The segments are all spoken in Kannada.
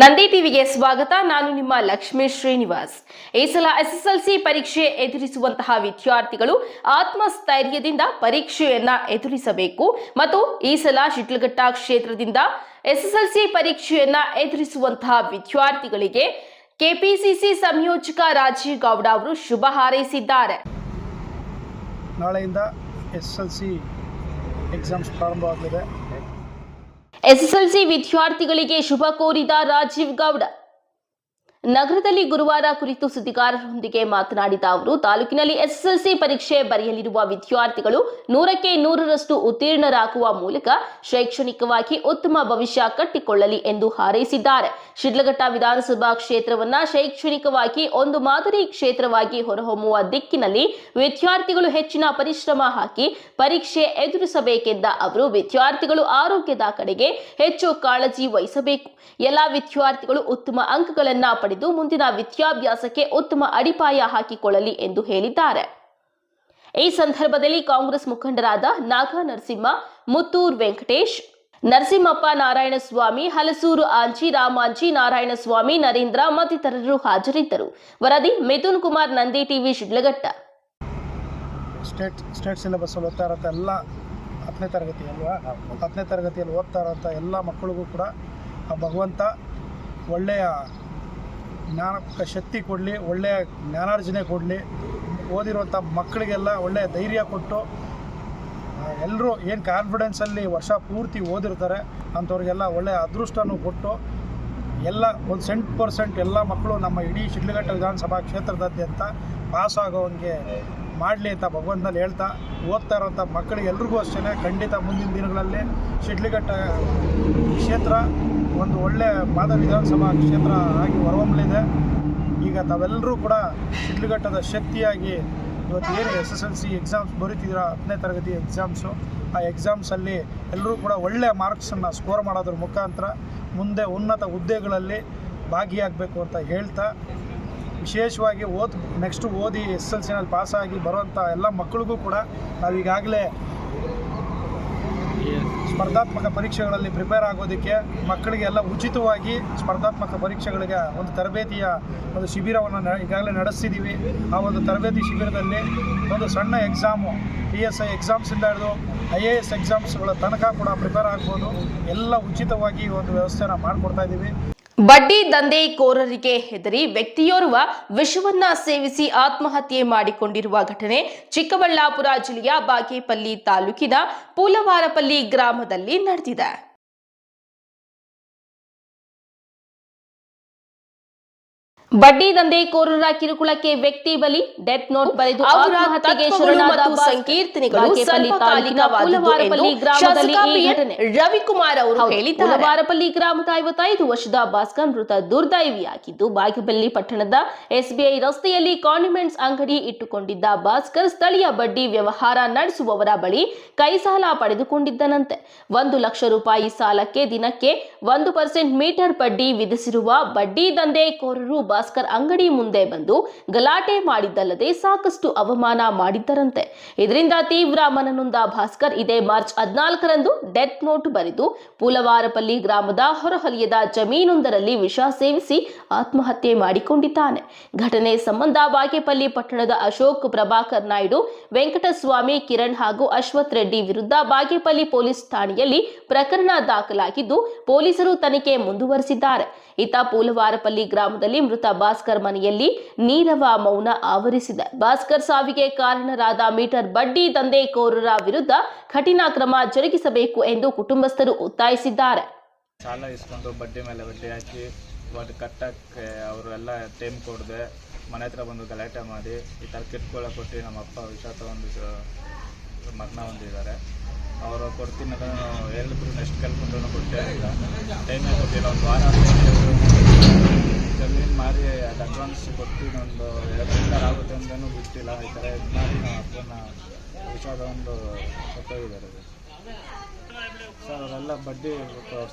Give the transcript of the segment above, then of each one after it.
ನಂದಿ ಟಿವಿಗೆ ಸ್ವಾಗತ. ನಾನು ನಿಮ್ಮ ಲಕ್ಷ್ಮೀ ಶ್ರೀನಿವಾಸ್. ಈ ಸಲ ಎಸ್ಎಸ್ಎಲ್ಸಿ ಪರೀಕ್ಷೆ ಎದುರಿಸುವಂತಹ ವಿದ್ಯಾರ್ಥಿಗಳು ಆತ್ಮಸ್ಥೈರ್ಯದಿಂದ ಪರೀಕ್ಷೆಯನ್ನ ಎದುರಿಸಬೇಕು. ಮತ್ತು ಈ ಸಲ ಶಿಟ್ಲಘಟ್ಟ ಕ್ಷೇತ್ರದಿಂದ ಎಸ್ಎಸ್ಎಲ್ಸಿ ಪರೀಕ್ಷೆಯನ್ನ ಎದುರಿಸುವಂತಹ ವಿದ್ಯಾರ್ಥಿಗಳಿಗೆ ಕೆಪಿಸಿಸಿ ಸಂಯೋಜಕ ರಾಜೀವ್ ಗೌಡ ಅವರು ಶುಭ ಹಾರೈಸಿದ್ದಾರೆ. ನಾಳೆಯಿಂದ ಎಸ್ ಎಲ್ ಸಿ ಎಕ್ಸಾಮ್ಸ್ ಪ್ರಾರಂಭವಾಗಲಿದೆ. ಎಸ್ಎಸ್ಎಲ್ಸಿ ವಿದ್ಯಾರ್ಥಿಗಳಿಗೆ ಶುಭ ಕೋರಿದ ರಾಜೀವ್ ಗೌಡ. ನಗರದಲ್ಲಿ ಗುರುವಾರ ಕುರಿತು ಸುದ್ದಿಗಾರರೊಂದಿಗೆ ಮಾತನಾಡಿದ ಅವರು, ತಾಲೂಕಿನಲ್ಲಿ ಎಸ್ಎಸ್ಎಲ್ಸಿ ಪರೀಕ್ಷೆ ಬರೆಯಲಿರುವ ವಿದ್ಯಾರ್ಥಿಗಳು ನೂರಕ್ಕೆ ನೂರರಷ್ಟು ಉತ್ತೀರ್ಣರಾಗುವ ಮೂಲಕ ಶೈಕ್ಷಣಿಕವಾಗಿ ಉತ್ತಮ ಭವಿಷ್ಯ ಕಟ್ಟಿಕೊಳ್ಳಲಿ ಎಂದು ಹಾರೈಸಿದ್ದಾರೆ. ಶಿಡ್ಲಘಟ್ಟ ವಿಧಾನಸಭಾ ಕ್ಷೇತ್ರವನ್ನ ಶೈಕ್ಷಣಿಕವಾಗಿ ಒಂದು ಮಾದರಿ ಕ್ಷೇತ್ರವಾಗಿ ಹೊರಹೊಮ್ಮುವ ದಿಕ್ಕಿನಲ್ಲಿ ವಿದ್ಯಾರ್ಥಿಗಳು ಹೆಚ್ಚಿನ ಪರಿಶ್ರಮ ಹಾಕಿ ಪರೀಕ್ಷೆ ಎದುರಿಸಬೇಕೆಂದ ಅವರು, ವಿದ್ಯಾರ್ಥಿಗಳು ಆರೋಗ್ಯದ ಕಡೆಗೆ ಹೆಚ್ಚು ಕಾಳಜಿ ವಹಿಸಬೇಕು. ಎಲ್ಲಾ ವಿದ್ಯಾರ್ಥಿಗಳು ಉತ್ತಮ ಅಂಕಗಳನ್ನ ಪಡೆದು ಮುಂದಿನ ವಿದ್ಯಾಭ್ಯಾಸಕ್ಕೆ ಉತ್ತಮ ಅಡಿಪಾಯ ಹಾಕಿಕೊಳ್ಳಲಿ ಎಂದು ಹೇಳಿದ್ದಾರೆ. ಈ ಸಂದರ್ಭದಲ್ಲಿ ಕಾಂಗ್ರೆಸ್ ಮುಖಂಡರಾದ ನಾಗಾ ನರಸಿಂಹ ಮುತ್ತೂರ್ ವೆಂಕಟೇಶ್, ನರಸಿಂಹಪ್ಪ ನಾರಾಯಣಸ್ವಾಮಿ, ಹಲಸೂರು ಆಂಜಿ, ರಾಮಾಂಜಿ ನಾರಾಯಣಸ್ವಾಮಿ, ನರೇಂದ್ರ ಮತ್ತಿತರರು ಹಾಜರಿದ್ದರು. ವರದಿ Mithun Kumar Nandi TV Shidlaghatta. State state syllabus ಓದ್ತಾ ಎಲ್ಲ ಹತ್ತನೇ ತರಗತಿ ಹತ್ತನೇ ತರಗತಿಯಲ್ಲಿ ಓದ್ತಾ ಇರೋಂಥ ಎಲ್ಲ ಮಕ್ಕಳಿಗೂ ಕೂಡ ಭಗವಂತ ಒಳ್ಳೆಯ ಜ್ಞಾನ ಶಕ್ತಿ ಕೊಡಲಿ, ಒಳ್ಳೆಯ ಜ್ಞಾನಾರ್ಜನೆ ಕೊಡಲಿ, ಓದಿರುವಂಥ ಮಕ್ಕಳಿಗೆಲ್ಲ ಒಳ್ಳೆಯ ಧೈರ್ಯ ಕೊಟ್ಟು ಎಲ್ಲರೂ ಏನು ಕಾನ್ಫಿಡೆನ್ಸಲ್ಲಿ ವರ್ಷ ಪೂರ್ತಿ ಓದಿರ್ತಾರೆ, ಅಂಥವ್ರಿಗೆಲ್ಲ ಒಳ್ಳೆಯ ಅದೃಷ್ಟನೂ ಕೊಟ್ಟು, ಎಲ್ಲ ಒಂದು ಸೆಂಟ್ ಪರ್ಸೆಂಟ್ ಎಲ್ಲ ಮಕ್ಕಳು ನಮ್ಮ ಇಡೀ ಶಿಡ್ಲಘಟ್ಟ ವಿಧಾನಸಭಾ ಕ್ಷೇತ್ರದಾದ್ಯಂತ ಪಾಸ್ ಆಗೋವಂಗೆ ಮಾಡಲಿ ಅಂತ ಭಗವಂತನಲ್ಲಿ ಹೇಳ್ತಾ, ಓದ್ತಾ ಇರೋಂಥ ಮಕ್ಕಳಿಗೆಲ್ರಿಗೂ ಅಷ್ಟೇ ಖಂಡಿತ ಮುಂದಿನ ದಿನಗಳಲ್ಲಿ ಶಿಡ್ಲಘಟ್ಟ ಕ್ಷೇತ್ರ ಒಂದು ಒಳ್ಳೆಯ ಪಾದ ವಿಧಾನಸಭಾ ಕ್ಷೇತ್ರ ಆಗಿ ಹೊರಹೊಮ್ಮಲಿದೆ ಈಗ ತಾವೆಲ್ಲರೂ ಕೂಡ ಶಿಡ್ಲಘಟ್ಟದ ಶಕ್ತಿಯಾಗಿ ಇವತ್ತು ಏನು S S L C exams ಬರೀತಿದ್ದೀರಾ? ಹತ್ತನೇ ತರಗತಿ ಎಕ್ಸಾಮ್ಸು ಆ ಎಕ್ಸಾಮ್ಸಲ್ಲಿ ಎಲ್ಲರೂ ಕೂಡ ಒಳ್ಳೆಯ ಮಾರ್ಕ್ಸನ್ನು ಸ್ಕೋರ್ ಮಾಡೋದ್ರ ಮುಖಾಂತರ ಮುಂದೆ ಉನ್ನತ ಹುದ್ದೆಗಳಲ್ಲಿ ಭಾಗಿಯಾಗಬೇಕು ಅಂತ ಹೇಳ್ತಾ, ವಿಶೇಷವಾಗಿ ಓದ್ ನೆಕ್ಸ್ಟ್ ಓದಿ ಎಸ್ ಎಲ್ ಸಿನಲ್ಲಿ ಪಾಸಾಗಿ ಬರುವಂಥ ಎಲ್ಲ ಮಕ್ಕಳಿಗೂ ಕೂಡ ನಾವೀಗಾಗಲೇ ಸ್ಪರ್ಧಾತ್ಮಕ ಪರೀಕ್ಷೆಗಳಲ್ಲಿ ಪ್ರಿಪೇರ್ ಆಗೋದಕ್ಕೆ ಮಕ್ಕಳಿಗೆಲ್ಲ ಉಚಿತವಾಗಿ ಸ್ಪರ್ಧಾತ್ಮಕ ಪರೀಕ್ಷೆಗಳಿಗೆ ಒಂದು ತರಬೇತಿಯ ಒಂದು ಶಿಬಿರವನ್ನು ಈಗಾಗಲೇ ನಡೆಸಿದ್ದೀವಿ ಆ ಒಂದು ತರಬೇತಿ ಶಿಬಿರದಲ್ಲಿ ಒಂದು ಸಣ್ಣ ಎಕ್ಸಾಮು ಪಿ ಎಸ್ ಐ ಎಕ್ಸಾಮ್ಸಿಂದ ಹಿಡಿದು ಐ ಎ ಎಸ್ ಎಕ್ಸಾಮ್ಸ್ಗಳ ತನಕ ಕೂಡ ಪ್ರಿಪೇರ್ ಆಗ್ಬೋದು. ಎಲ್ಲ ಉಚಿತವಾಗಿ ಒಂದು ವ್ಯವಸ್ಥೆನ ಮಾಡಿಕೊಡ್ತಾ ಇದ್ದೀವಿ. ಬಡ್ಡಿ ದಂಧೆಕೋರರಿಗೆ ಹೆದರಿ ವ್ಯಕ್ತಿಯೋರ್ವ ವಿಷವನ್ನ ಸೇವಿಸಿ ಆತ್ಮಹತ್ಯೆ ಮಾಡಿಕೊಂಡಿರುವ ಘಟನೆ ಚಿಕ್ಕಬಳ್ಳಾಪುರ ಜಿಲ್ಲೆಯ ಬಾಗೇಪಲ್ಲಿ ತಾಲೂಕಿನ ಪೂಲವಾರಪಲ್ಲಿ ಗ್ರಾಮದಲ್ಲಿ ನಡೆದಿದೆ. ಬಡ್ಡಿ ದಂಧೆಕೋರರ ಕಿರುಕುಳಕ್ಕೆ ವ್ಯಕ್ತಿ ಬಲಿ ಡೆತ್ ನೋಟ್ ಬರೆದು ಆತ್ಮಹತ್ಯೆಗೆ ಶರಣಾದ. ಸಂಕೀರ್ತನೆಗಳು ಬಾಗೇಪಲ್ಲಿ ತಾಲೂಕಿನ ಸ್ವಲ್ಪಕಾಲಿಕವಾದುದು ಗ್ರಾಮದಲ್ಲಿ ಈ. ಘಟನೆ ರವಿಕುಮಾರ್ ಅವರು. ಹೇಳಿದ್ದಾರೆ ಬಾರಪಲ್ಲಿ ಗ್ರಾಮದ ಐವತ್ತೈದು ವರ್ಷದ ಭಾಸ್ಕರ್ ಮೃತ ದುರ್ದೈವಿಯಾಗಿದ್ದು ಬಾಗೇಪಲ್ಲಿ ಪಟ್ಟಣದ ಎಸ್ಬಿಐ ರಸ್ತೆಯಲ್ಲಿ ಕಾಂಡಿಮೆಂಟ್ಸ್ ಅಂಗಡಿ ಇಟ್ಟುಕೊಂಡಿದ್ದ ಭಾಸ್ಕರ್ ಸ್ಥಳೀಯ ಬಡ್ಡಿ ವ್ಯವಹಾರ ನಡೆಸುವವರ ಬಳಿ ಕೈ ಸಾಲ ಪಡೆದುಕೊಂಡಿದ್ದನಂತೆ ಒಂದು ಲಕ್ಷ ರೂಪಾಯಿ ಸಾಲಕ್ಕೆ ದಿನಕ್ಕೆ ಒಂದು ಪರ್ಸೆಂಟ್ ಮೀಟರ್ ಬಡ್ಡಿ ವಿಧಿಸಿರುವ ಬಡ್ಡಿ ದಂಧೆಕೋರರು ಭಾಸ್ಕರ್ ಅಂಗಡಿ ಮುಂದೆ ಬಂದು ಗಲಾಟೆ ಮಾಡಿದ್ದಲ್ಲದೆ ಸಾಕಷ್ಟು ಅವಮಾನ ಮಾಡಿದ್ದರಂತೆ. ಇದರಿಂದ ತೀವ್ರ ಮನನೊಂದ ಭಾಸ್ಕರ್ ಇದೇ ಮಾರ್ಚ್ ಹದಿನಾಲ್ಕರಂದು ಡೆತ್ ನೋಟ್ ಬರೆದು ಪೂಲವಾರಪಲ್ಲಿ ಗ್ರಾಮದ ಹೊರಹೊಲಿಯದ ಜಮೀನೊಂದರಲ್ಲಿ ವಿಷ ಸೇವಿಸಿ ಆತ್ಮಹತ್ಯೆ ಮಾಡಿಕೊಂಡಿದ್ದಾನೆ. ಘಟನೆ ಸಂಬಂಧ ಬಾಗೇಪಲ್ಲಿ ಪಟ್ಟಣದ ಅಶೋಕ್ ಪ್ರಭಾಕರ್ ನಾಯ್ಡು, ವೆಂಕಟಸ್ವಾಮಿ ಕಿರಣ್ ಹಾಗೂ ಅಶ್ವಥ್ ರೆಡ್ಡಿ ವಿರುದ್ಧ ಬಾಗೇಪಲ್ಲಿ ಪೊಲೀಸ್ ಠಾಣೆಯಲ್ಲಿ ಪ್ರಕರಣ ದಾಖಲಾಗಿದ್ದು, ಪೊಲೀಸರು ತನಿಖೆ ಮುಂದುವರೆಸಿದ್ದಾರೆ. ಇತ್ತ ಪೂಲವಾರಪಲ್ಲಿ ಗ್ರಾಮದಲ್ಲಿ ಮೃತ ಭಾಸ್ಕರ್ ಮನೆಯಲ್ಲಿ ನೀರವ ಮೌನ ಆವರಿಸಿದೆ. ಭಾಸ್ಕರ್ ಸಾವಿಗೆ ಕಾರಣರಾದ ಮೀಟರ್ ಬಡ್ಡಿ ದಂಧೆಕೋರರ ವಿರುದ್ಧ ಕಠಿಣ ಕ್ರಮ ಜರುಗಿಸಬೇಕು ಎಂದು ಕುಟುಂಬಸ್ಥರು ಒತ್ತಾಯಿಸಿದ್ದಾರೆ. ಸಾಲ ಇಸ್ಕೊಂಡು ಬಡ್ಡಿ ಮೇಲೆ ಬಡ್ಡಿ ಹಾಕಿ ಬಡ್ಡಿ ಕಟ್ಟಕ್ಕೆ ಅವರು ಎಲ್ಲ ಟೈಮ್ ಕೊಡದೆ ಮನೆ ಹತ್ರ ಬಂದು ಗಲಾಟೆ ಮಾಡಿ ಈ ಥರ ಕಿಟ್ಕೊಳ್ಳ ಕೊಟ್ಟು ನಮ್ಮ ಅಪ್ಪ ವಿಷ ತಗೊಂಡು ಮರಣ ಹೊಂದಿದ್ದಾರೆ. ಅವರು ಕೊಡ್ತೀನಿ ಅದನ್ನು ನಾನು ಹೇಳಿದ್ರು ನೆಕ್ಸ್ಟ್ ಕಲ್ಕೊಂಡು ಕೊಟ್ಟೇ ಇಲ್ಲ. ಟೈಮೇ ಕೊಟ್ಟಿಲ್ಲ, ಒಂದು ವಾರ ಜಮೀನು ಮಾರಿ ಅದು ಅಡ್ವಾನ್ಸ್ ಕೊಟ್ಟು ಒಂದು ಎರಡು ತಿಂಗಳು ಆಗುತ್ತೆ ಅಂತಲೂ ಬಿಟ್ಟಿಲ್ಲ. ಈ ಥರ ಇದು ಮಾಡಿ ನಾವು ಅಪ್ಪನ ವಿಷಾದ ಒಂದು ಸತ್ತೋಗಿದ್ದಾರೆ ಸರ್ ಅವರೆಲ್ಲ ಬಡ್ಡಿ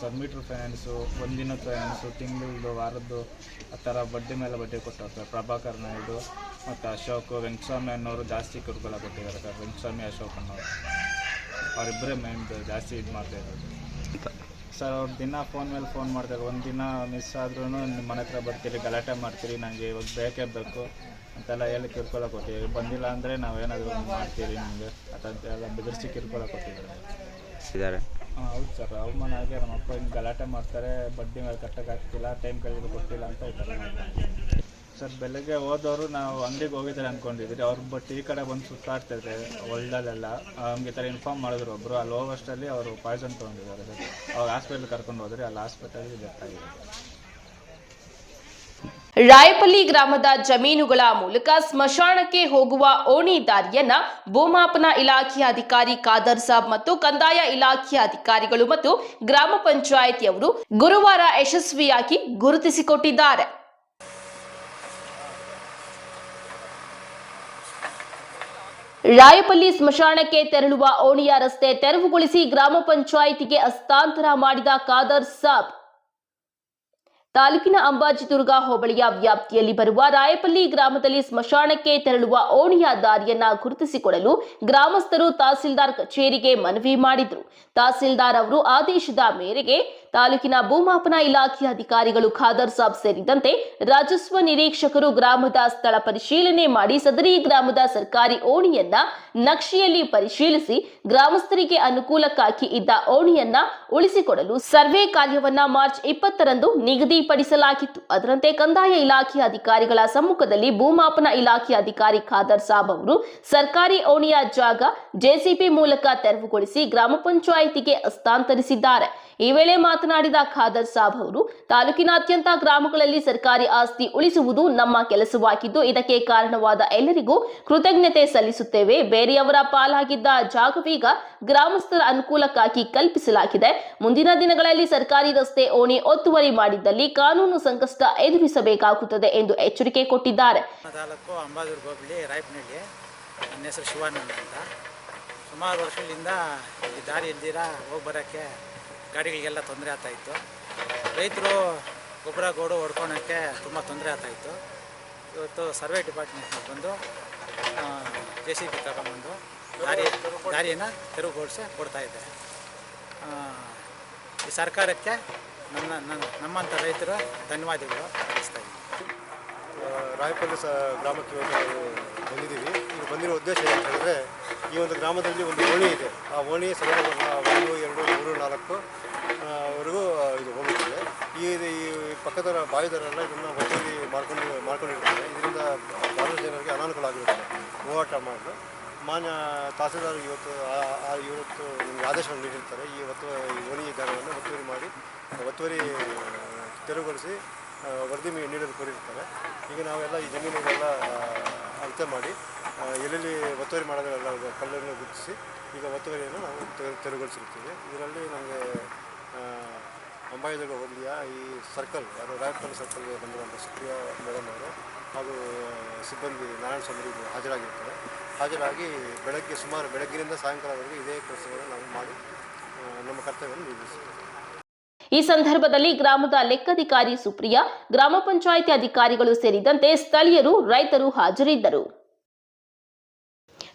ಸರ್ ಮೀಟ್ರ್ ಫೈನಾನ್ಸು ಒಂದಿನ ಫೈನಾನ್ಸು ತಿಂಗಳದ್ದು ವಾರದ್ದು ಆ ಥರ ಬಡ್ಡಿ ಮೇಲೆ ಬಡ್ಡಿ ಕೊಟ್ಟವ್ರು. ಸರ್ ಪ್ರಭಾಕರ್ ನಾಯ್ಡು ಮತ್ತು ಅಶೋಕ್, ವೆಂಕಟಸ್ವಾಮಿ ಅನ್ನೋರು ಜಾಸ್ತಿ ಕಿರುಕುಳ ಕೊಟ್ಟಿದ್ದಾರೆ. ಸರ್ ವೆಂಕಟಸ್ವಾಮಿ, ಅಶೋಕ್ ಅನ್ನೋರು. ಅವರಿಬ್ಬರೇ ಮೈಂಡ್ ಜಾಸ್ತಿ ಇದು ಮಾಡ್ತಾ ಇರೋದು ಸರ್ ಅವ್ರು ದಿನ ಫೋನ್ ಮೇಲೆ ಫೋನ್ ಮಾಡ್ತಾರೆ. ಒಂದು ದಿನ ಮಿಸ್ ಆದ್ರೂ ನಿಮ್ಮ ಮನೆ ಹತ್ರ ಬರ್ತೀರಿ ಗಲಾಟೆ ಮಾಡ್ತೀರಿ ನನಗೆ ಇವಾಗ ಬೇಕೇ ಬೇಕು ಅಂತೆಲ್ಲ ಹೇಳಿ ಕಿರ್ಕೊಳಕ್ಕೆ ಹೋಗ್ತೀವಿ. ಬಂದಿಲ್ಲ ಅಂದರೆ ನಾವು ಏನಾದರೂ ಮಾಡ್ತೀರಿ ನಿಮಗೆ. ಅದಂತೆಲ್ಲ ಬೆದರಿಸಿ ಕಿರ್ಕೊಳಕ್ಕೆ ಕೊಟ್ಟಿದ್ದಾರೆ ಇದ್ದಾರೆ. ಹಾಂ ಹೌದು ಸರ್. ಅವಮಾನ ಆಗಿ ನಮ್ಮ ಅಪ್ಪ ಹಿಂಗೆ ಗಲಾಟೆ ಮಾಡ್ತಾರೆ ಬಡ್ಡಿ ಮೇಲೆ ಕಟ್ಟಕ್ಕೆ ಆಗ್ತಿಲ್ಲ ಟೈಮ್ ಕಳೆದು ಕೊಟ್ಟಿಲ್ಲ ಅಂತ ಈ ಥರ ಸರ್, ಬೆಳಗ್ಗೆ ಹೋದವರು ನಾವು ಅಂಗಡಿಗೆ ಹೋಗಿದ್ದಾರೆ ಅನ್ಕೊಂಡಿದ್ರಿ. ಅವ್ರು ಬಟ್ ಈ ಕಡೆ ಬಂದು ಸುತ್ತಾಡ್ತಿದ್ದಾರೆ ಹೊಲ್ದಲ್ಲೆಲ್ಲ ಹಂಗೆ ಈ ಥರ ಇನ್ಫಾರ್ಮ್ ಮಾಡಿದ್ರು ಒಬ್ಬರು ಅಲ್ಲಿ ಹೋಗೋಷ್ಟರಲ್ಲಿ ಅವರು ಪಾಯ್ಸನ್ ತೊಗೊಂಡಿದ್ದಾರೆ. ಅವ್ರು ಹಾಸ್ಪಿಟ್ಲ್ ಕರ್ಕೊಂಡು ಹೋದ್ರೆ ಅಲ್ಲಿ ಹಾಸ್ಪಿಟಲ್ ಡೆತ್ ಆಗಿದೆ. ರಾಯಪಲ್ಲಿ ಗ್ರಾಮದ ಜಮೀನುಗಳ ಮೂಲಕ ಸ್ಮಶಾನಕ್ಕೆ ಹೋಗುವ ಓಣಿ ದಾರಿಯನ್ನ ಭೂಮಾಪನ ಇಲಾಖೆಯ ಅಧಿಕಾರಿ ಖಾದರ್ ಸಾಬ್ ಮತ್ತು ಕಂದಾಯ ಇಲಾಖೆಯ ಅಧಿಕಾರಿಗಳು ಮತ್ತು ಗ್ರಾಮ ಪಂಚಾಯಿತಿಯವರು ಗುರುವಾರ ಯಶಸ್ವಿಯಾಗಿ ಗುರುತಿಸಿಕೊಟ್ಟಿದ್ದಾರೆ. ರಾಯಪಲ್ಲಿ ಸ್ಮಶಾನಕ್ಕೆ ತೆರಳುವ ಓಣಿಯ ರಸ್ತೆ ತೆರವುಗೊಳಿಸಿ ಗ್ರಾಮ ಪಂಚಾಯಿತಿಗೆ ಹಸ್ತಾಂತರ ಮಾಡಿದ ಖಾದರ್ ಸಾಬ್. ತಾಲೂಕಿನ ಅಂಬಾಜಿದುರ್ಗ ಹೋಬಳಿಯ ವ್ಯಾಪ್ತಿಯಲ್ಲಿ ಬರುವ ರಾಯಪಲ್ಲಿ ಗ್ರಾಮದಲ್ಲಿ ಸ್ಮಶಾನಕ್ಕೆ ತೆರಳುವ ಓಣಿಯ ದಾರಿಯನ್ನ ಗುರುತಿಸಿಕೊಡಲು ಗ್ರಾಮಸ್ಥರು ತಹಸೀಲ್ದಾರ್ ಕಚೇರಿಗೆ ಮನವಿ ಮಾಡಿದ್ರು. ತಹಸೀಲ್ದಾರ್ ಅವರು ಆದೇಶದ ಮೇರೆಗೆ ತಾಲೂಕಿನ ಭೂಮಾಪನ ಇಲಾಖೆ ಅಧಿಕಾರಿಗಳು ಖಾದರ್ ಸಾಬ್ ಸೇರಿದಂತೆ ರಾಜಸ್ವ ನಿರೀಕ್ಷಕರು ಗ್ರಾಮದ ಸ್ಥಳ ಪರಿಶೀಲನೆ ಮಾಡಿ ಸದರಿ ಗ್ರಾಮದ ಸರ್ಕಾರಿ ಓಣಿಯನ್ನ ನಕ್ಷೆಯಲ್ಲಿ ಪರಿಶೀಲಿಸಿ ಗ್ರಾಮಸ್ಥರಿಗೆ ಅನುಕೂಲಕ್ಕಾಗಿ ಇದ್ದ ಓಣಿಯನ್ನ ಉಳಿಸಿಕೊಡಲು ಸರ್ವೆ ಕಾರ್ಯವನ್ನ ಮಾರ್ಚ್ ಇಪ್ಪತ್ತರಂದು ನಿಗದಿಪಡಿಸಲಾಗಿತ್ತು. ಅದರಂತೆ ಕಂದಾಯ ಇಲಾಖೆ ಅಧಿಕಾರಿಗಳ ಸಮ್ಮುಖದಲ್ಲಿ ಭೂಮಾಪನ ಇಲಾಖೆ ಅಧಿಕಾರಿ ಖಾದರ್ ಸಾಬ್ ಅವರು ಸರ್ಕಾರಿ ಓಣಿಯ ಜಾಗ ಜೆಸಿಪಿ ಮೂಲಕ ತೆರವುಗೊಳಿಸಿ ಗ್ರಾಮ ಪಂಚಾಯಿತಿಗೆ ಹಸ್ತಾಂತರಿಸಿದ್ದಾರೆ. ಈ ವೇಳೆ ಮಾತನಾಡಿದ ಖಾದರ್ ಸಾಬ್ ಅವರು, ತಾಲೂಕಿನಾದ್ಯಂತ ಗ್ರಾಮಗಳಲ್ಲಿ ಸರ್ಕಾರಿ ಆಸ್ತಿ ಉಳಿಸುವುದು ನಮ್ಮ ಕೆಲಸವಾಗಿದ್ದು, ಇದಕ್ಕೆ ಕಾರಣವಾದ ಎಲ್ಲರಿಗೂ ಕೃತಜ್ಞತೆ ಸಲ್ಲಿಸುತ್ತೇವೆ. ಬೇರೆಯವರ ಪಾಲಾಗಿದ್ದ ಜಾಗವೀಗ ಗ್ರಾಮಸ್ಥರ ಅನುಕೂಲಕ್ಕಾಗಿ ಕಲ್ಪಿಸಲಾಗಿದೆ. ಮುಂದಿನ ದಿನಗಳಲ್ಲಿ ಸರ್ಕಾರಿ ರಸ್ತೆ ಓಣಿ ಒತ್ತುವರಿ ಮಾಡಿದ್ದಲ್ಲಿ ಕಾನೂನು ಸಂಕಷ್ಟ ಎದುರಿಸಬೇಕಾಗುತ್ತದೆ ಎಂದು ಎಚ್ಚರಿಕೆ ಕೊಟ್ಟಿದ್ದಾರೆ. ಸುಮಾರು ವರ್ಷಗಳಿಂದ ಈ ದಾರಿ ಇಲ್ದಿರ ಹೋಗಿ ಬರೋಕ್ಕೆ ಗಾಡಿಗಳಿಗೆಲ್ಲ ತೊಂದರೆ ಆಗ್ತಾಯಿತ್ತು ರೈತರು ಗೊಬ್ಬರ ಗೋಡು ಹೊಡ್ಕೊಳಕ್ಕೆ ತುಂಬ ತೊಂದರೆ ಆಗ್ತಾಯಿತ್ತು ಇವತ್ತು ಸರ್ವೆ ಡಿಪಾರ್ಟ್ಮೆಂಟ್ನ ಬಂದು ಜೆ ಸಿ ಬಿ ತಗೊಂಬಂದು ದಾರಿ ದಾರಿಯನ್ನು ತೆರವುಗೊಳಿಸಿ ಕೊಡ್ತಾ ಇದ್ದಾರೆ ಆ, ಈ ಸರ್ಕಾರಕ್ಕೆ ನನ್ನ ನನ್ನ ನಮ್ಮಂಥ ರೈತರು ಧನ್ಯವಾದಗಳು ಆ, ರಾಯಪಲ್ಲಿ ಸ ಗ್ರಾಮಕ್ಕೆ ಬಂದಿದ್ದೀವಿ. ಈಗ ಬಂದಿರೋ ಉದ್ದೇಶ ಏನಂತ ಹೇಳಿದ್ರೆ ಈ ಒಂದು ಗ್ರಾಮದಲ್ಲಿ ಒಂದು ಓಣಿ ಇದೆ. ಆ ಓಣಿ ಸಮಯ ಒಂದು, ಎರಡು, ಮೂರು, ನಾಲ್ಕು ವರೆಗೂ ಇದು ಹೋಗುತ್ತದೆ. ಈ ಈ ಪಕ್ಕದ ಬಾವಿದರೆಲ್ಲ ಇದನ್ನು ಒತ್ತುವರಿ ಮಾಡ್ಕೊಂಡು ಮಾಡ್ಕೊಂಡಿರ್ತಾರೆ ಇದರಿಂದ ಭಾರತ ಜನರಿಗೆ ಅನಾನುಕೂಲ ಆಗಿರುತ್ತದೆ ಹೋರಾಟ ಮಾಡಲು. ಮಾನ್ಯ ತಹಸೀಲ್ದಾರ್ ಇವತ್ತು ಇವತ್ತು ನಿಮಗೆ ಆದೇಶವನ್ನು ನೀಡಿರ್ತಾರೆ. ಈ ಒತ್ತು ಈ ಓಣಿ ಜಾಗವನ್ನು ಒತ್ತುವರಿ ಮಾಡಿ, ಒತ್ತುವರಿ, ತೆರವುಗೊಳಿಸಿ ವರದಿ ನೀಡಲು ಕೋರಿರ್ತಾರೆ. ಈಗ ನಾವೆಲ್ಲ ಈ ಜಮೀನುಗಳೆಲ್ಲ ಅಳತೆ ಮಾಡಿ ಎಲ್ಲೆಲ್ಲಿ ಒತ್ತುವರಿ ಮಾಡೋದಲ್ಲ ಕಲ್ಲನ್ನು ಗುರುತಿಸಿ, ಈಗ ಒತ್ತುವರಿಯನ್ನು ನಾವು ತೆರ- ತೆರವುಗೊಳಿಸಿರ್ತೀವಿ ಇದರಲ್ಲಿ ನಮಗೆ ಅಂಬಾಯಿದುರ್ಗ ಹೋಬಳಿಯ ಈ ಸರ್ಕಲ್ ಯಾರು ರಾಯಪಲ್ಲಿ ಸರ್ಕಲ್ಗೆ ಬಂದಿರುವಂಥ ಸುಪ್ರಿಯ ಮೇಡಮ್ ಅವರು ಹಾಗೂ ಸಿಬ್ಬಂದಿ ನಾರಾಯಣ ಸ್ವಾಮಿ ಹಾಜರಾಗಿರ್ತಾರೆ ಹಾಜರಾಗಿ ಬೆಳಗ್ಗೆ ಸುಮಾರು ಬೆಳಗ್ಗಿನಿಂದ ಸಾಯಂಕಾಲವರೆಗೆ ಇದೇ ಕೆಲಸವನ್ನು ನಾವು ಮಾಡಿ ನಮ್ಮ ಕರ್ತವ್ಯವನ್ನು ನಿರ್ವಹಿಸ್ತೀವಿ ಈ ಸಂದರ್ಭದಲ್ಲಿ ಗ್ರಾಮದ ಲೆಕ್ಕಾಧಿಕಾರಿ ಸುಪ್ರಿಯಾ, ಗ್ರಾಮ ಪಂಚಾಯಿತಿ ಅಧಿಕಾರಿಗಳು ಸೇರಿದಂತೆ ಸ್ಥಳೀಯರು ರೈತರು ಹಾಜರಿದ್ದರು.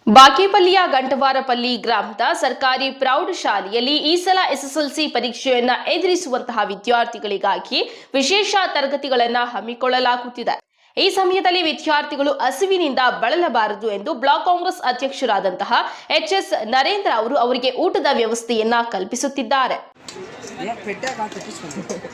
ಬಾಕೇಪಲ್ಲಿಯ ಗಂಟವಾರಪಲ್ಲಿ ಗ್ರಾಮದ ಸರ್ಕಾರಿ ಪ್ರೌಢಶಾಲೆಯಲ್ಲಿ ಈ ಸಲ ಎಸ್ಎಸ್ಎಲ್ಸಿ ಪರೀಕ್ಷೆಯನ್ನ ಎದುರಿಸುವಂತಹ ವಿದ್ಯಾರ್ಥಿಗಳಿಗಾಗಿ ವಿಶೇಷ ತರಗತಿಗಳನ್ನು ಹಮ್ಮಿಕೊಳ್ಳಲಾಗುತ್ತಿದೆ. ಈ ಸಮಯದಲ್ಲಿ ವಿದ್ಯಾರ್ಥಿಗಳು ಹಸಿವಿನಿಂದ ಬಳಲಬಾರದು ಎಂದು ಬ್ಲಾಕ್ ಕಾಂಗ್ರೆಸ್ ಅಧ್ಯಕ್ಷರಾದಂತಹ ಎಚ್ ಎಸ್ ನರೇಂದ್ರ ಅವರು ಅವರಿಗೆ ಊಟದ ವ್ಯವಸ್ಥೆಯನ್ನ ಕಲ್ಪಿಸುತ್ತಿದ್ದಾರೆ. పెట్టా కాదు తెప్పించుకుంటాను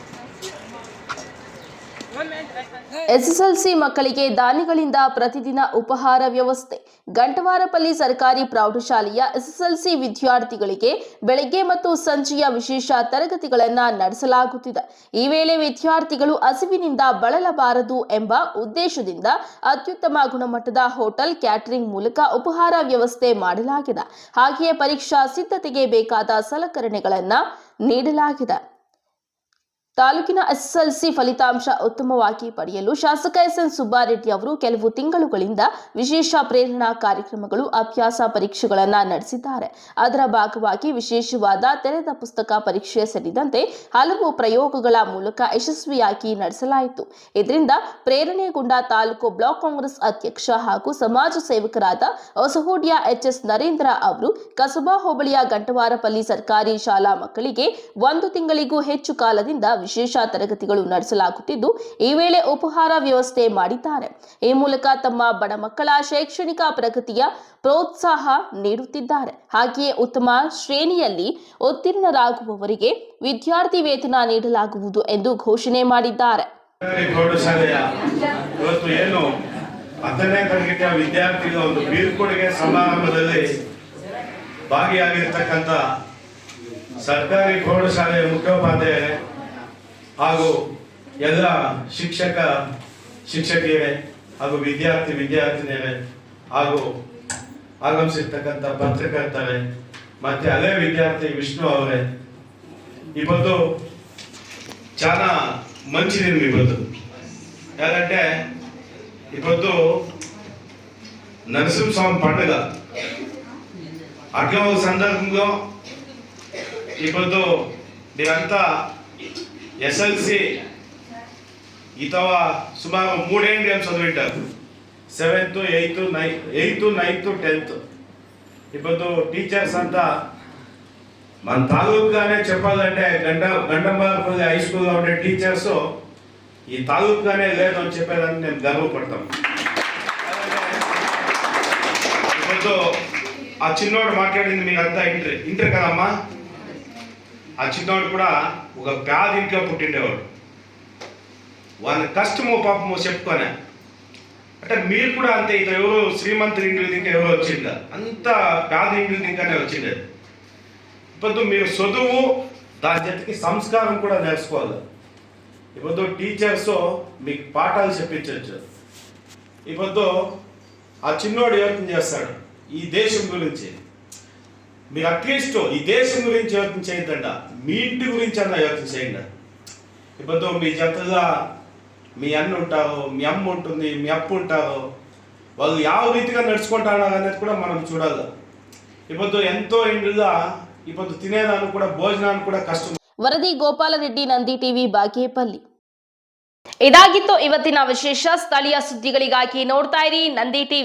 ಎಸ್ಎಸ್ಎಲ್ಸಿ ಮಕ್ಕಳಿಗೆ ದಾನಿಗಳಿಂದ ಪ್ರತಿದಿನ ಉಪಹಾರ ವ್ಯವಸ್ಥೆ. ಗಂಟವಾರಪಲ್ಲಿ ಸರ್ಕಾರಿ ಪ್ರೌಢಶಾಲೆಯ ಎಸ್ಎಸ್ಎಲ್ಸಿ ವಿದ್ಯಾರ್ಥಿಗಳಿಗೆ ಬೆಳಗ್ಗೆ ಮತ್ತು ಸಂಜೆಯ ವಿಶೇಷ ತರಗತಿಗಳನ್ನು ನಡೆಸಲಾಗುತ್ತಿದೆ. ಈ ವೇಳೆ ವಿದ್ಯಾರ್ಥಿಗಳು ಹಸಿವಿನಿಂದ ಬಳಲಬಾರದು ಎಂಬ ಉದ್ದೇಶದಿಂದ ಅತ್ಯುತ್ತಮ ಗುಣಮಟ್ಟದ ಹೋಟೆಲ್ ಕ್ಯಾಟರಿಂಗ್ ಮೂಲಕ ಉಪಹಾರ ವ್ಯವಸ್ಥೆ ಮಾಡಲಾಗಿದೆ. ಹಾಗೆಯೇ ಪರೀಕ್ಷಾ ಸಿದ್ಧತೆಗೆ ಬೇಕಾದ ಸಲಕರಣೆಗಳನ್ನು ನೀಡಲಾಗಿದೆ. ತಾಲೂಕಿನ ಎಸ್ಎಸ್ಎಲ್ಸಿ ಫಲಿತಾಂಶ ಉತ್ತಮವಾಗಿ ಪಡೆಯಲು ಶಾಸಕ ಎಸ್ಎನ್ ಸುಬ್ಬಾರೆಡ್ಡಿ ಅವರು ಕೆಲವು ತಿಂಗಳುಗಳಿಂದ ವಿಶೇಷ ಪ್ರೇರಣಾ ಕಾರ್ಯಕ್ರಮಗಳು, ಅಭ್ಯಾಸ ಪರೀಕ್ಷೆಗಳನ್ನು ನಡೆಸಿದ್ದಾರೆ. ಅದರ ಭಾಗವಾಗಿ ವಿಶೇಷವಾದ ತೆರೆದ ಪುಸ್ತಕ ಪರೀಕ್ಷೆ ಸೇರಿದಂತೆ ಹಲವು ಪ್ರಯೋಗಗಳ ಮೂಲಕ ಯಶಸ್ವಿಯಾಗಿ ನಡೆಸಲಾಯಿತು. ಇದರಿಂದ ಪ್ರೇರಣೆಗೊಂಡ ತಾಲೂಕು ಬ್ಲಾಕ್ ಕಾಂಗ್ರೆಸ್ ಅಧ್ಯಕ್ಷ ಹಾಗೂ ಸಮಾಜ ಸೇವಕರಾದ ಹೊಸಹೋಡಿಯ ಎಚ್ಎಸ್ ನರೇಂದ್ರ ಅವರು ಕಸಬಾ ಹೋಬಳಿಯ ಗಂಟವಾರಪಲ್ಲಿ ಸರ್ಕಾರಿ ಶಾಲಾ ಮಕ್ಕಳಿಗೆ ಒಂದು ತಿಂಗಳಿಗೂ ಹೆಚ್ಚು ಕಾಲದಿಂದ ವಿಶೇಷ ತರಗತಿಗಳು ನಡೆಸಲಾಗುತ್ತಿದ್ದು, ಈ ವೇಳೆ ಉಪಹಾರ ವ್ಯವಸ್ಥೆ ಮಾಡಿದ್ದಾರೆ. ಈ ಮೂಲಕ ತಮ್ಮ ಬಡ ಮಕ್ಕಳ ಶೈಕ್ಷಣಿಕ ಪ್ರಗತಿಯ ಪ್ರೋತ್ಸಾಹ ನೀಡುತ್ತಿದ್ದಾರೆ. ಹಾಗೆಯೇ ಉತ್ತಮ ಶ್ರೇಣಿಯಲ್ಲಿ ಉತ್ತೀರ್ಣರಾಗುವವರಿಗೆ ವಿದ್ಯಾರ್ಥಿ ವೇತನ ನೀಡಲಾಗುವುದು ಎಂದು ಘೋಷಣೆ ಮಾಡಿದ್ದಾರೆ. ಹತ್ತನೇ ತರಗತಿಯ ವಿದ್ಯಾರ್ಥಿಗಳ ಒಂದು ಸಮಾರಂಭದಲ್ಲಿ ಭಾಗಿಯಾಗಿರ್ತಕ್ಕಂಥ ಸರ್ಕಾರಿ ಪ್ರೌಢಶಾಲೆಯ ಮುಖ್ಯೋಪಾಧ್ಯಾಯರೇ ಹಾಗೂ ಎಲ್ಲ ಶಿಕ್ಷಕ, ಶಿಕ್ಷಕಿಯರೇ ಹಾಗೂ ವಿದ್ಯಾರ್ಥಿ, ವಿದ್ಯಾರ್ಥಿನಿಯರೇ ಹಾಗೂ ಆಗಮಿಸಿರ್ತಕ್ಕಂಥ ಪತ್ರಕರ್ತರೇ, ಮತ್ತೆ ಅದೇ ವಿದ್ಯಾರ್ಥಿ ವಿಷ್ಣು ಅವರೇ ಇವತ್ತು చాలా మంచిది ಇವತ್ತು ఏంటంటే ಇವತ್ತು నరసింహస్వామి ಪಂಡಗ ಅದೇ ఒక సందర్భంలో ಇವತ್ತು ಎಸ್ಎಲ್ಸಿ ಇತವ సుమారు ಮೂಡೇ ಗೇಮ್ಸ್ చదివింటారు. Seventh eighth nine eighth ninth tenth. ఇప్పుడు టీచర్స్ అంతా మన తాలూకుగానే చెప్పాలంటే గండ గండమార్పు హై స్కూల్లో ఉండే టీచర్స్ ఈ తాలూకుగానే లేదని చెప్పేదాన్ని నేను గర్వపడతాం ఇప్పుడు ఆ చిన్నోడు మాట్లాడింది మీకు అంతా ఇంటర్ ఇంటర్ కదమ్మా? ఆ చిన్నోడు కూడా ఒక పేద ఇంట్లో పుట్టిండేవాడు. వాళ్ళ కష్టము పాపము చెప్పుకోనే. అంటే మీరు కూడా అంతే ఇది ఎవరు శ్రీమంతుల ఇంటి ఇంకా ఎవరు వచ్చిందా అంత పేద ఇంటి ఇంకానే వచ్చిండేది ఇప్పుడు మీరు చదువు దాని జతకి సంస్కారం కూడా నేర్చుకోవాలి. ఇప్పుడు టీచర్స్ మీకు పాఠాలు చెప్పించవచ్చు ఇప్పుడు ఆ చిన్నోడు యోచన చేస్తాడు ఈ దేశం గురించి. మీరు అట్లీస్ట్ ఈ దేశం గురించి యోచన చేయొద్దంట. మీ ఇంటి గురించి అన్న యోచన చేయండి ఇప్పుడు మీ జతగా మీ అన్న ఉంటారు మీ అమ్మ ఉంటుంది మీ అప్పు ఉంటారు వాళ్ళు ಯಾವ రీతిగా నడుచుకుంటారు అనేది కూడా మనం చూడాలి ఇప్పుడు ఎంతో ఇండ్లుగా ఇప్పుడు తినేదానికి కూడా భోజనానికి కూడా కష్టం ವರದಿ ಗೋಪಾಲರೆಡ್ಡಿ ನಂದಿ ಟಿವಿ ಬಾಗೇಪಲ್ಲಿ ಇದಾಗಿತ್ತು ಇವತ್ತಿನ ವಿಶೇಷ ಸ್ಥಳೀಯ ಸುದ್ದಿಗಳಿಗಾಗಿ ನೋಡ್ತಾ ಇರಿ ನಂದಿ ಟಿವಿ